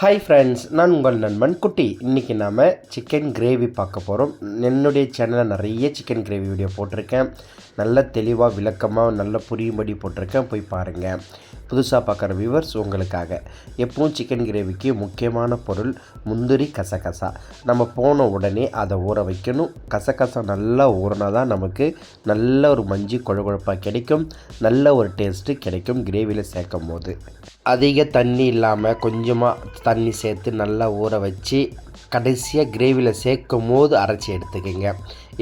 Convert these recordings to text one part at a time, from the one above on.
Hi friends நான் உங்கள் நண்பன் குட்டி. இன்றைக்கி நாம் சிக்கன் கிரேவி பார்க்க போகிறோம் என்னுடைய சேனலில் நிறைய சிக்கன் கிரேவி வீடியோ போட்டிருக்கேன். நல்ல தெளிவாக விளக்கமாக நல்ல புரியும்படி போட்டிருக்கேன். போய் பாருங்கள் புதுசாக பார்க்குற வியூவர்ஸ் உங்களுக்காக. எப்பவும் சிக்கன் கிரேவிக்கு முக்கியமான பொருள் முந்திரி கசகசா. நம்ம போன உடனே அதை ஊற வைக்கணும். கசகசா நல்லா ஊறினா தான் நமக்கு நல்ல ஒரு மஞ்சி கொழகொழப்பாக கிடைக்கும். நல்ல ஒரு டேஸ்ட்டு கிடைக்கும் கிரேவியில் சேர்க்கும் போது அதிக தண்ணி இல்லாமல் கொஞ்சமாக தண்ணி சேர்த்து நல்லா ஊற வச்சு கடைசியாக கிரேவியில் சேர்க்கும் போது அரைச்சி எடுத்துக்கோங்க.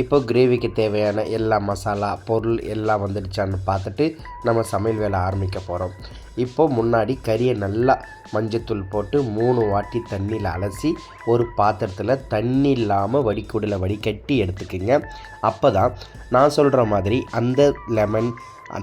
இப்போ கிரேவிக்கு தேவையான எல்லா மசாலா பொருள் எல்லாம் வந்துடுச்சான்னு பார்த்துட்டு நம்ம சமையல் வேலை ஆரம்பிக்க போகிறோம் இப்போது முன்னாடி கறியை நல்லா மஞ்சத்தூள் போட்டு மூணு வாட்டி தண்ணியில் அலசி ஒரு பாத்திரத்தில் தண்ணி இல்லாமல் வடிகூடில் வடிகட்டி எடுத்துக்கோங்க. அப்போ தான் நான் சொல்கிற மாதிரி அந்த லெமன்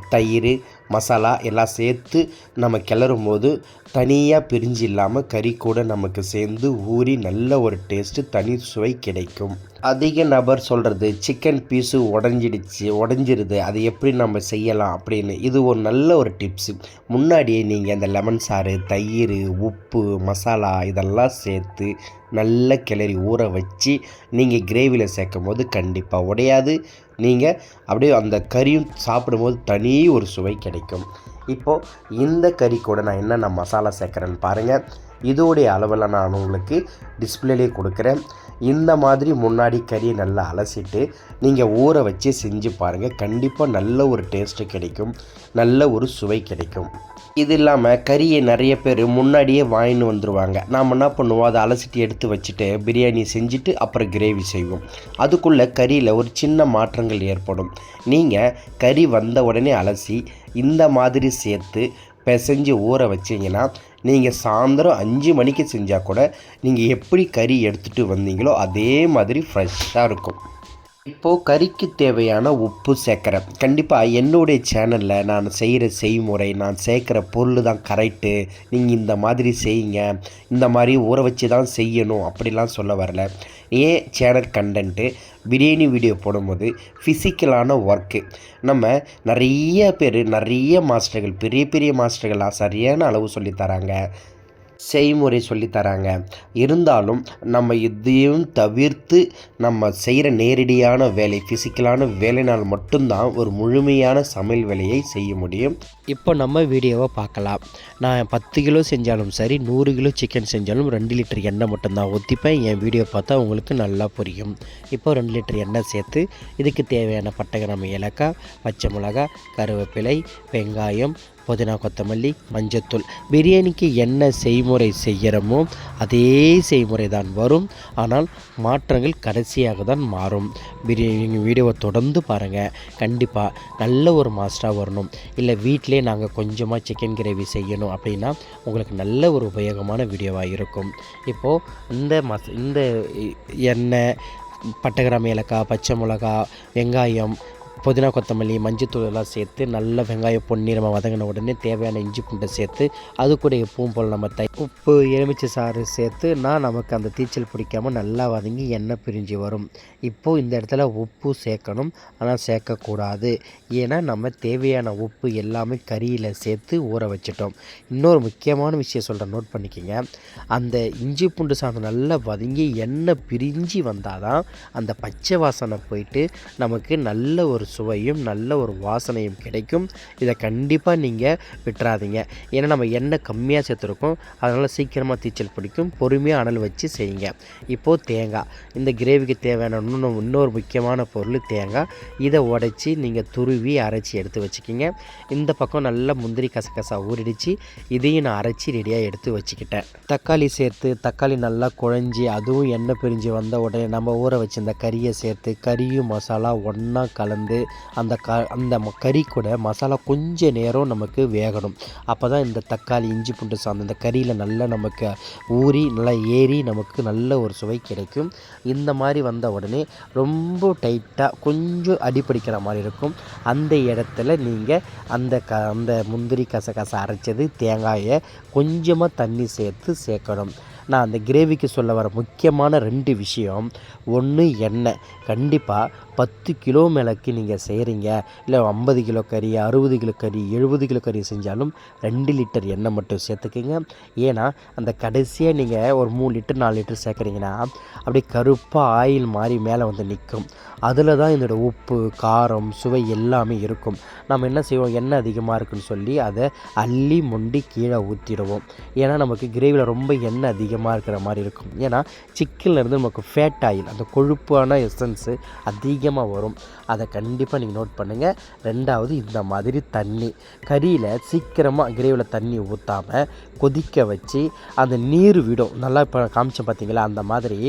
தயிர் மசாலா எல்லாம் சேர்த்து நம்ம கிளறும் போது தனியாக பிரிஞ்சு இல்லாமல் கறி கூட நமக்கு சேர்ந்து ஊறி நல்ல ஒரு டேஸ்ட்டு தனி சுவை கிடைக்கும். அதிக நபர் சொல்கிறது சிக்கன் பீஸு உடஞ்சிடுச்சு உடஞ்சிருது அது எப்படி நம்ம செய்யலாம்? அப்படின்னு. இது ஒரு நல்ல ஒரு டிப்ஸு முன்னாடியே நீங்கள் அந்த லெமன் சாறு தயிர் உப்பு மசாலா இதெல்லாம் சேர்த்து நல்ல கிளறி ஊற வச்சு நீங்கள் கிரேவியில் சேர்க்கும் போது கண்டிப்பாக உடையாது. நீங்கள் அப்படியே அந்த கறியும் சாப்பிடும்போது தனி ஒரு சுவை கிடைக்கும். இப்போது இந்த கறி கூட நான் என்னென்ன மசாலா சேர்க்குறேன்னு பாருங்கள் இதோடைய அளவில் நான் உங்களுக்கு டிஸ்பிளேலே கொடுக்குறேன். இந்த மாதிரி முன்னாடி கறியை நல்லா அலசிட்டு நீங்கள் ஊற வச்சு செஞ்சு பாருங்கள் கண்டிப்பாக நல்ல ஒரு டேஸ்ட்டு கிடைக்கும். நல்ல ஒரு சுவை கிடைக்கும். இது இல்லாமல் கறியை நிறைய பேர் முன்னாடியே வாங்கின்னு வந்துடுவாங்க நாம் என்ன பண்ணுவோம்? அதை அலசிட்டு எடுத்து வச்சுட்டு பிரியாணி செஞ்சுட்டு அப்புறம் கிரேவி செய்வோம். அதுக்குள்ளே கறியில் ஒரு சின்ன மாற்றங்கள் ஏற்படும். நீங்கள் கறி வந்த உடனே அலசி இந்த மாதிரி சேர்த்து பிசைஞ்சு ஊற வச்சிங்கன்னா நீங்கள் சாயந்தரம் அஞ்சு மணிக்கு செஞ்சால் கூட நீங்கள் எப்படி கறி எடுத்துகிட்டு வந்தீங்களோ அதே மாதிரி ஃப்ரெஷ்ஷாக இருக்கும். இப்போது கறிக்கு தேவையான உப்பு சேர்க்குறேன். கண்டிப்பாக என்னுடைய சேனலில் நான் செய்கிற செய்முறை நான் சேர்க்குற பொருள் தான் கரெக்டு நீங்கள் இந்த மாதிரி செய்யுங்க. இந்த மாதிரி ஊற வச்சு தான் செய்யணும். அப்படிலாம் சொல்ல வரல. ஏன் சேனல் கண்டென்ட்டு பிரியாணி வீடியோ போடும்போது ஃபிசிக்கலான ஒர்க்கு நம்ம நிறைய பேர் நிறைய மாஸ்டர்கள் பெரிய பெரிய மாஸ்டர்களாக சரியான அளவு சொல்லித்தராங்க செய்முறை சொல்லித்தராங்க இருந்தாலும் நம்ம இதையும் தவிர்த்து நம்ம செய்கிற நேரடியான வேலை ஃபிசிக்கலான வேலைனால் மட்டும்தான் ஒரு முழுமையான சமையல் வேலையை செய்ய முடியும். இப்போ நம்ம வீடியோவை பார்க்கலாம். நான் பத்து கிலோ செஞ்சாலும் சரி நூறு கிலோ சிக்கன் செஞ்சாலும் ரெண்டு லிட்டர் எண்ணெய் மட்டும்தான் ஊற்றிப்பேன் என் வீடியோ பார்த்தா உங்களுக்கு நல்லா புரியும். இப்போ ரெண்டு லிட்டர் எண்ணெய் சேர்த்து இதுக்கு தேவையான பட்டை கிராம ஏலக்காய் பச்சை மிளகாய் கருவேப்பிலை வெங்காயம் புதினா கொத்தமல்லி மஞ்சத்தூள் பிரியாணிக்கு என்ன செய்முறை செய்கிறோமோ அதே செய்முறை தான் வரும். ஆனால் மாற்றங்கள் கடைசியாக தான் மாறும். பிரியாணி வீடியோவை தொடர்ந்து பாருங்கள் கண்டிப்பாக நல்ல ஒரு மாஸ்டராக வரணும். இல்லை வீட்டிலே நாங்கள் கொஞ்சமாக சிக்கன் கிரேவி செய்யணும் அப்படின்னா உங்களுக்கு நல்ல ஒரு உபயோகமான வீடியோவாக இருக்கும். இப்போது இந்த மச இந்த எண்ணெய் பட்டகிராம ஏலக்காய் பச்சை மிளகா வெங்காயம் புதினா கொத்தமல்லி மஞ்சத்தூள் எல்லாம் சேர்த்து நல்ல வெங்காயம் பொன்னிறமாக வதங்கின உடனே தேவையான இஞ்சி பூண்டை சேர்த்து அது கூட எப்பவும் போல் நம்ம தை உப்பு எலுமிச்சை சாறு சேர்த்து நான் நமக்கு அந்த தீச்சல் பிடிக்காமல் நல்லா வதங்கி எண்ணெய் பிரிஞ்சு வரும். இப்போது இந்த இடத்துல உப்பு சேர்க்கணும். ஆனால் சேர்க்கக்கூடாது. ஏன்னா நம்ம தேவையான உப்பு எல்லாமே கறியில் சேர்த்து ஊற வச்சிட்டோம். இன்னொரு முக்கியமான விஷயம் சொல்கிறேன் நோட் பண்ணிக்கோங்க. அந்த இஞ்சி பூண்டு சாதம் நல்லா வதங்கி எண்ணெய் பிரிஞ்சு வந்தால் தான் அந்த பச்சை வாசனை போயிட்டு நமக்கு நல்ல ஒரு சுவையும் நல்ல ஒரு வாசனையும் கிடைக்கும். இதை கண்டிப்பாக நீங்கள் விட்டுறாதீங்க. ஏன்னா நம்ம எண்ணெய் கம்மியாக சேர்த்துருக்கோம். அதனால் சீக்கிரமாக தீச்சல் பிடிக்கும். பொறுமையாக அனல் வச்சு செய்யுங்க. இப்போது தேங்காய். இந்த கிரேவிக்கு தேவையான இன்னும் இன்னொரு முக்கியமான பொருள் தேங்காய். இதை உடைச்சி நீங்கள் துருவி அரைச்சி எடுத்து வச்சுக்கிங்க. இந்த பக்கம் நல்லா முந்திரி கசகசா ஊறிடுச்சு. இதையும் நான் அரைச்சி ரெடியாக எடுத்து வச்சுக்கிட்டேன். தக்காளி சேர்த்து தக்காளி நல்லா குழஞ்சி அதுவும் எண்ணெய் பிரிஞ்சு வந்த உடனே நம்ம ஊற வச்சிருந்த கறியை சேர்த்து கறியும் மசாலா ஒன்றா கலந்து அந்த க அந்த கறி கூட மசாலா கொஞ்ச நேரம் நமக்கு வேகணும். அப்போ தான் இந்த தக்காளி இஞ்சி பூண்டு சார்ந்த இந்த கறியில் நல்லா நமக்கு ஊறி நல்லா ஏறி நமக்கு நல்ல ஒரு சுவை கிடைக்கும். இந்த மாதிரி வந்த உடனே ரொம்ப டைட்டாக கொஞ்சம் அடிப்பிடிக்கிற மாதிரி இருக்கும். அந்த இடத்துல நீங்கள் அந்த க அந்த முந்திரி கசகசை அரைச்சது தேங்காயை கொஞ்சமாக தண்ணி சேர்த்து சேர்க்கணும். நான் அந்த கிரேவிக்கு சொல்ல வர முக்கியமான ரெண்டு விஷயம். ஒன்று எண்ணெய். கண்டிப்பாக பத்து கிலோ மேலக்கு நீங்கள் செய்கிறீங்க இல்லை ஐம்பது கிலோ கறி அறுபது கிலோ கறி எழுபது கிலோ கறி செஞ்சாலும் ரெண்டு லிட்டர் எண்ணெய் மட்டும் சேர்த்துக்குங்க. ஏன்னா அந்த கடைசியாக நீங்கள் ஒரு மூணு லிட்டர் நாலு லிட்டர் சேர்க்குறீங்கன்னா அப்படியே கருப்பாக ஆயில் மாதிரி மேலே வந்து நிற்கும் அதில் தான் இதோட உப்பு காரம் சுவை எல்லாமே இருக்கும். நம்ம என்ன செய்வோம்? எண்ணெய் அதிகமாக இருக்குன்னு சொல்லி அதை அள்ளி மொண்டி கீழே ஊற்றிடுவோம் ஏன்னா நமக்கு கிரேவியில் ரொம்ப எண்ணெய் அதிகமாக இருக்கிற மாதிரி இருக்கும். ஏன்னா சிக்கன்லேருந்து நமக்கு ஃபேட் ஆயில் அந்த கொழுப்பான எசன்ஸு அதிகமாக வரும். அதை கண்டிப்பாக நீங்கள் நோட் பண்ணுங்கள் ரெண்டாவது இந்த மாதிரி தண்ணி. கறியில் சீக்கிரமாக கிரேவியில் தண்ணி ஊற்றாமல் கொதிக்க வச்சு அந்த நீர் விடும். நல்லா இப்போ காமிச்சேன் பார்த்தீங்களா அந்த மாதிரி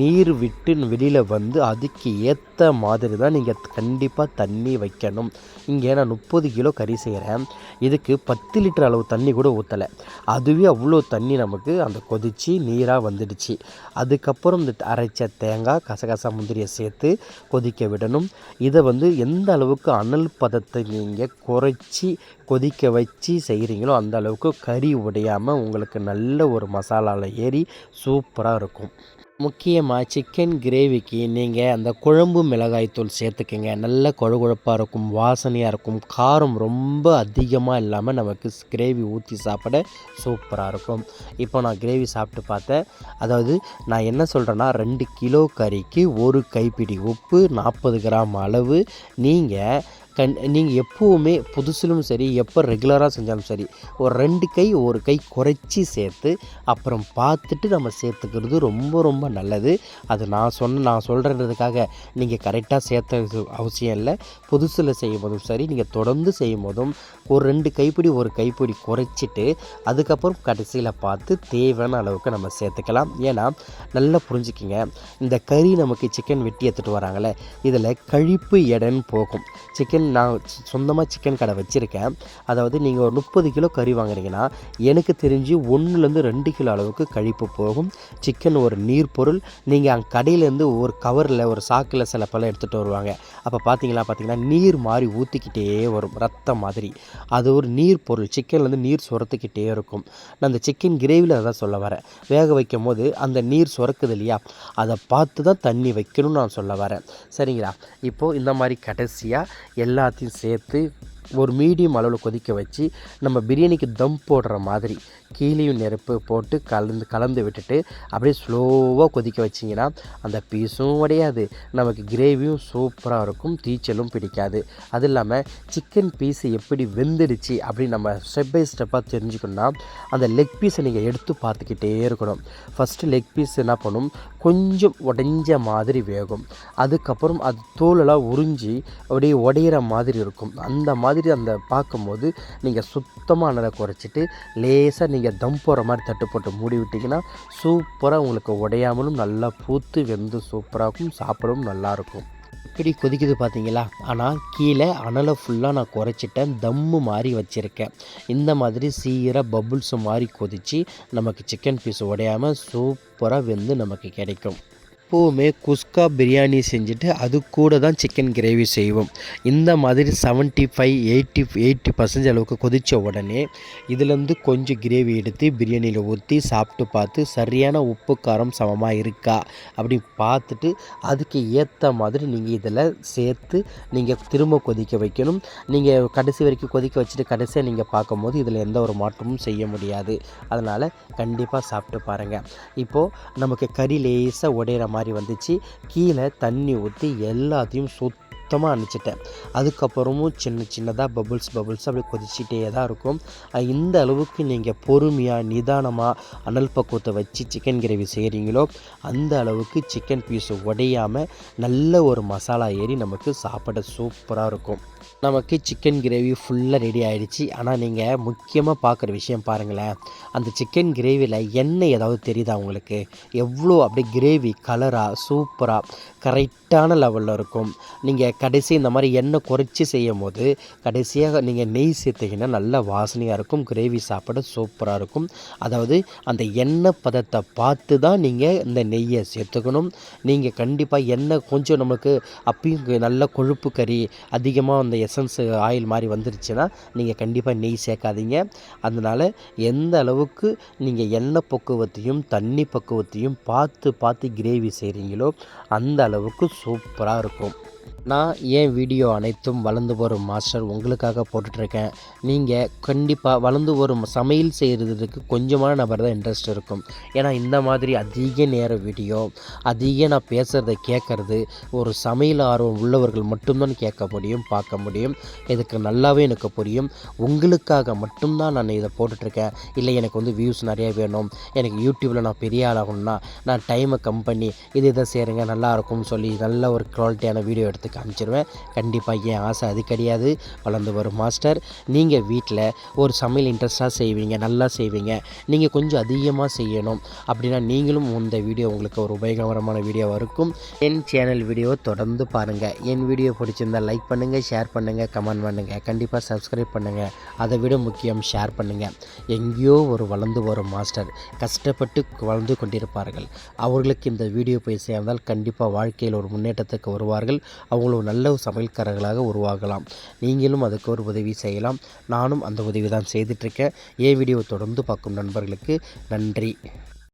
நீர் விட்டு வெளியில் வந்து அதுக்கு ஏற்ற மாதிரி தான் நீங்கள் கண்டிப்பாக தண்ணி வைக்கணும். இங்கே நான் முப்பது கிலோ கறி செய்கிறேன் இதுக்கு பத்து லிட்டர் அளவு தண்ணி கூட ஊற்றலை அதுவே அவ்வளோ தண்ணி நமக்கு அந்த கொதித்து நீராக வந்துடுச்சு. அதுக்கப்புறம் இந்த அரைச்ச தேங்காய் கசகசா முந்திரியை சேர்த்து கொதிக்க விடணும். இதை வந்து எந்த அளவுக்கு அனல் பதத்தை நீங்கள் குறைச்சி கொதிக்க வச்சு செய்கிறீங்களோ அந்த அளவுக்கு கறி உடையாமல் உங்களுக்கு நல்ல ஒரு மசாலாவில் ஏறி சூப்பராக இருக்கும். முக்கியமாக சிக்கன் கிரேவிக்கு நீங்கள் அந்த குழம்பு மிளகாய்த்தூள் சேர்த்துக்கங்க. நல்ல கொழகொழப்பாக இருக்கும் வாசனையாக இருக்கும். காரம் ரொம்ப அதிகமாக இல்லாமல் நமக்கு கிரேவி ஊற்றி சாப்பிட சூப்பராக இருக்கும். இப்போ நான் கிரேவி சாப்பிட்டு பார்த்தேன். அதாவது நான் என்ன சொல்கிறேன்னா ரெண்டு கிலோ கறிக்கு ஒரு கைப்பிடி உப்பு நாற்பது கிராம் அளவு. நீங்கள் கண் நீங்கள் எப்போவுமே புதுசிலும் சரி எப்போ ரெகுலராக செஞ்சாலும் சரி ஒரு ரெண்டு கை ஒரு கை குறைச்சி சேர்த்து அப்புறம் பார்த்துட்டு நம்ம சேர்த்துக்கிறது ரொம்ப ரொம்ப நல்லது. அது நான் சொன்ன நான் சொல்கிறதுக்காக நீங்கள் கரெக்டாக சேர்த்த அவசியம் இல்லை. புதுசில் செய்யும் போதும் சரி நீங்கள் தொடர்ந்து செய்யும் போதும் ஒரு ரெண்டு கைப்பிடி ஒரு கைப்பிடி குறைச்சிட்டு அதுக்கப்புறம் கடைசியில் பார்த்து தேவையான அளவுக்கு நம்ம சேர்த்துக்கலாம். ஏன்னா நல்லா புரிஞ்சுக்கிங்க. இந்த கறி நமக்கு சிக்கன் வெட்டி எடுத்துகிட்டு வராங்களே இதில் கழிப்பு எடைன்னு போகும். சிக்கன் நான் சொந்தமாக சிக்கன் கடை வச்சுருக்கேன். அதாவது நீங்கள் ஒரு முப்பது கிலோ கறி வாங்குறீங்கன்னா எனக்கு தெரிஞ்சு ஒன்றுலேருந்து ரெண்டு கிலோ அளவுக்கு கழிப்பு போகும். சிக்கன் ஒரு நீர் பொருள் நீங்கள் அங்கே கடையிலேருந்து ஒரு கவரில் ஒரு சாக்கில் சில பழம் எடுத்துகிட்டு வருவாங்க. அப்போ பார்த்தீங்களா பார்த்தீங்கன்னா நீர் மாதிரி ஊற்றிக்கிட்டே வரும் ரத்தம் மாதிரி. அது ஒரு நீர் பொருள் சிக்கன்லேருந்து நீர் சுரத்துக்கிட்டே இருக்கும். நான் அந்த சிக்கன் கிரேவியில் தான் சொல்ல வரேன். வேக வைக்கும் போது அந்த நீர் சுரக்குது இல்லையா? அதை பார்த்து தான் தண்ணி வைக்கணும்னு நான் சொல்ல வரேன். சரிங்களா? இப்போது இந்த மாதிரி கடைசியாக எல்லாத்தையும் சேர்த்து ஒரு மீடியம் அளவில் கொதிக்க வச்சு நம்ம பிரியாணிக்கு தம் போடுற மாதிரி கீழேயும் நெருப்பு போட்டு கலந்து கலந்து விட்டுட்டு அப்படியே ஸ்லோவாக கொதிக்க வச்சிங்கன்னா அந்த பீஸும் உடையாது. நமக்கு கிரேவியும் சூப்பராக இருக்கும் தீச்சலும் பிடிக்காது. அது இல்லாமல் சிக்கன் பீஸு எப்படி வெந்துடுச்சு அப்படின்னு நம்ம ஸ்டெப் பை ஸ்டெப்பாக தெரிஞ்சுக்கணும்னா அந்த லெக் பீஸை நீங்கள் எடுத்து பார்த்துக்கிட்டே இருக்கணும். ஃபஸ்ட்டு லெக் பீஸ் என்ன பண்ணும்? கொஞ்சம் உடைஞ்ச மாதிரி வேகும். அதுக்கப்புறம் அது தோலெல்லாம் உறிஞ்சி அப்படியே உடையிற மாதிரி இருக்கும். அந்த மாதிரி அந்த பார்க்கும்போது நீங்கள் சுத்தமாக அனலை குறைச்சிட்டு லேசாக நீங்கள் தம் போகிற மாதிரி தட்டு போட்டு மூடி விட்டிங்கன்னா சூப்பராக உங்களுக்கு உடையாமலும் நல்லா பூத்து வெந்து சூப்பராகவும் சாப்பிடவும் நல்லாயிருக்கும் இப்படி கொதிக்குது பார்த்தீங்களா ஆனால் கீழே அனலை ஃபுல்லாக நான் குறைச்சிட்டேன் தம்மு மாதிரி வச்சுருக்கேன். இந்த மாதிரி சீராக பபுள்ஸ் மாதிரி கொதித்து நமக்கு சிக்கன் பீஸ் உடையாமல் சூப்பராக வெந்து நமக்கு கிடைக்கும். எப்போவுமே குஸ்கா பிரியாணி செஞ்சுட்டு அது கூட தான் சிக்கன் கிரேவி செய்வோம். இந்த மாதிரி seventy five eighty eighty percent அளவுக்கு கொதித்த உடனே இதுலேருந்து கொஞ்சம் கிரேவி எடுத்து பிரியாணியில் ஊற்றி சாப்பிட்டு பார்த்து சரியான உப்பு காரம் சமமாக இருக்கா அப்படி பார்த்துட்டு அதுக்கு ஏற்ற மாதிரி நீங்கள் இதில் சேர்த்து நீங்கள் திரும்ப கொதிக்க வைக்கணும். நீங்கள் கடைசி வரைக்கும் கொதிக்க வச்சுட்டு கடைசியாக நீங்கள் பார்க்கும்போது இதில் எந்த ஒரு மாற்றமும் செய்ய முடியாது. அதனால் கண்டிப்பாக சாப்பிட்டு பாருங்கள் இப்போது நமக்கு கறி லேசாக உடையிற மாதிரி மாதிரி வந்துச்சு. கீழே தண்ணி ஊற்றி எல்லாத்தையும் சுத்தமாக அணைச்சிட்டேன். அதுக்கப்புறமும் சின்ன சின்னதாக பபுள்ஸ் பபுள்ஸ் அப்படி கொதிச்சிட்டே தான் இருக்கும். இந்த அளவுக்கு நீங்கள் பொறுமையாக நிதானமாக அனல் பக்குவத்தை வச்சு சிக்கன் கிரேவி செய்கிறீங்களோ அந்த அளவுக்கு சிக்கன் பீஸ் உடையாமல் நல்ல ஒரு மசாலா ஏறி நமக்கு சாப்பிட சூப்பராக இருக்கும். நமக்கு சிக்கன் கிரேவி ஃபுல்லாக ரெடி ஆகிடுச்சு ஆனால் நீங்கள் முக்கியமாக பார்க்குற விஷயம் பாருங்களேன். அந்த சிக்கன் கிரேவியில் எண்ணெய் ஏதாவது தெரியுதா உங்களுக்கு? எவ்வளோ அப்படியே கிரேவி கலராக சூப்பராக கரெக்டான லெவலில் இருக்கும். நீங்கள் கடைசி இந்த மாதிரி எண்ணெய் குறைச்சி செய்யும் போது கடைசியாக நீங்கள் நெய் சேர்த்தீங்கன்னா நல்ல வாசனையாக இருக்கும். கிரேவி சாப்பிட சூப்பராக இருக்கும். அதாவது அந்த எண்ணெய் பதத்தை பார்த்து தான் நீங்கள் இந்த நெய்யை சேர்த்துக்கணும். நீங்கள் கண்டிப்பாக எண்ணெய் கொஞ்சம் நமக்கு அப்பயும் நல்ல கொழுப்பு கறி அதிகமாக அந்த எசன்ஸ் ஆயில் மாதிரி வந்துருச்சுன்னா நீங்கள் கண்டிப்பாக நெய் சேர்க்காதீங்க. அதனால் எந்த அளவுக்கு நீங்கள் எண்ணெய் பக்குவத்தையும் தண்ணி பக்குவத்தையும் பார்த்து பார்த்து கிரேவி செய்கிறீங்களோ அந்த அளவுக்கு சூப்பராக இருக்கும். நான் ஏன் வீடியோ அனைத்தும் வளர்ந்து வரும் மாஸ்டர் உங்களுக்காக போட்டுட்ருக்கேன். நீங்கள் கண்டிப்பாக வளர்ந்து வரும் சமையல் செய்கிறதுக்கு கொஞ்சமான நபர் தான் இன்ட்ரெஸ்ட் இருக்கும். ஏன்னா இந்த மாதிரி அதிக நேர வீடியோ அதிக நான் பேசுகிறத கேட்குறது ஒரு சமையல் ஆர்வம் உள்ளவர்கள் மட்டும்தான் கேட்க முடியும் பார்க்க முடியும். இதுக்கு நல்லாவே எனக்கு புரியும். உங்களுக்காக மட்டும்தான் நான் இதை போட்டுட்ருக்கேன். இல்லை எனக்கு வந்து வியூஸ் நிறைய வேணும். எனக்கு யூடியூப்பில் நான் பெரிய ஆளாகணும்னா நான் டைமை கம் பண்ணி இது இதை செய்கிறேங்க நல்லாயிருக்கும்னு சொல்லி நல்ல ஒரு குவாலிட்டியான வீடியோ எடுத்து காமிச்சிருவேன். கண்டிப்பாக என் ஆசை அது கிடையாது. வளர்ந்து வரும் மாஸ்டர். நீங்கள் வீட்டில் ஒரு சமையல் இன்ட்ரெஸ்ட்டாக செய்வீங்க நல்லா செய்வீங்க. நீங்கள் கொஞ்சம் அதிகமாக செய்யணும். அப்படின்னா நீங்களும் இந்த வீடியோ உங்களுக்கு ஒரு உபயோகரமான வீடியோவாக இருக்கும். என் சேனல் வீடியோ தொடர்ந்து பாருங்கள் என் வீடியோ பிடிச்சிருந்தால் லைக் பண்ணுங்கள் ஷேர் பண்ணுங்கள் கமெண்ட் பண்ணுங்கள் கண்டிப்பாக சப்ஸ்கிரைப் பண்ணுங்கள் அதை விட முக்கியம் ஷேர் பண்ணுங்கள் எங்கேயோ ஒரு வளர்ந்து வரும் மாஸ்டர். கஷ்டப்பட்டு வளர்ந்து கொண்டிருப்பார்கள். அவர்களுக்கு இந்த வீடியோ போய் சேர்ந்தால் கண்டிப்பாக வாழ்க்கையில் ஒரு முன்னேற்றத்துக்கு வருவார்கள். அவங்களும் நல்ல சமையல்காரர்களாக உருவாகலாம். நீங்களும் அதுக்கு ஒரு உதவி செய்யலாம். நானும் அந்த உதவி தான் செய்துட்ருக்கேன் ஏன் வீடியோ தொடர்ந்து பார்க்கும் நண்பர்களுக்கு நன்றி.